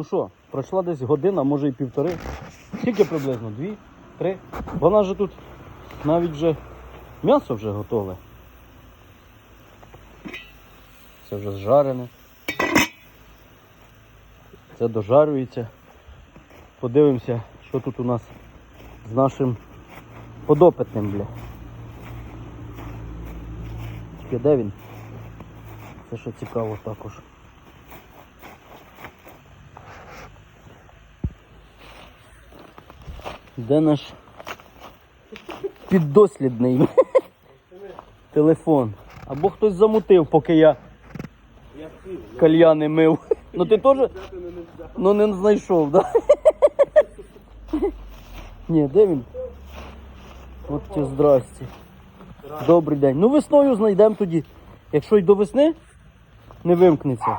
Ну що, пройшла десь година, може і півтори. Скільки приблизно? Дві, три. Вона же тут навіть вже м'ясо вже готове. Це вже зжарене. Це дожарюється. Подивимося, що тут у нас з нашим подопитним, бля. Тільки де він? Це що цікаво також. Де наш піддослідний телефон? Або хтось замутив, поки я кальяни мив. Ну ти теж ну, не знайшов, так? Ні, де він? От ті здрасті. Добрий день. Ну весною знайдемо тоді. Якщо й до весни не вимкнеться,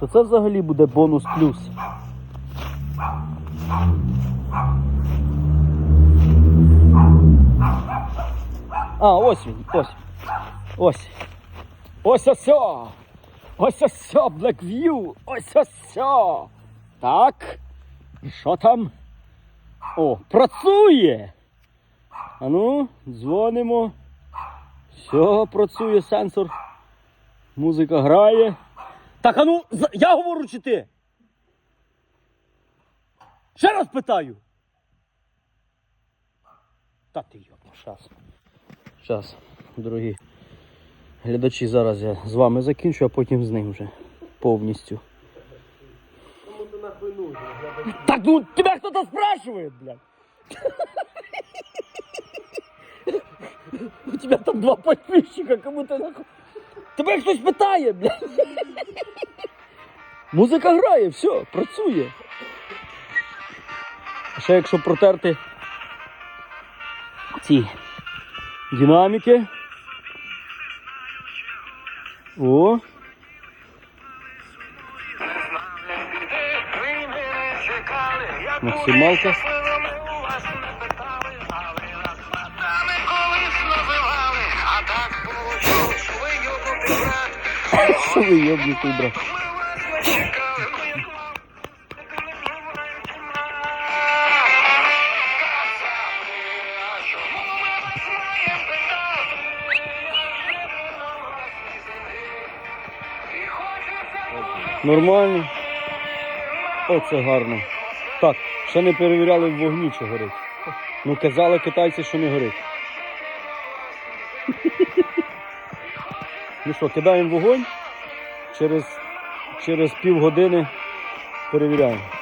то це взагалі буде бонус плюс. А, ось він, ось. Ось. Ось ось. Ось ось Blackview. Ось ось. Так. Що там? О, працює. А ну, дзвонимо. Все, працює сенсор. Музика грає. Так, а ну, я говорю чи ти? Ще раз питаю. Та ти йопну, щас. Щас, дорогі глядачі, зараз я з вами закінчу, а потім з ним вже повністю. Кому ти нахуй нужен? Так ну тебя кто-то спрашивает, блядь. У тебя там два подписчика, кому ты нахуй. Тебе хтось питає, блядь. Музика грає, все, працює. А ще якщо протерти ці динаміки. О, Максималка. Що ви йобнутий, брат? Нормально. Оце гарно. Так, ще не перевіряли в вогні, чи горить. Ну казали китайці, що не горить. Ну що, кидаємо вогонь, через, через півгодини перевіряємо.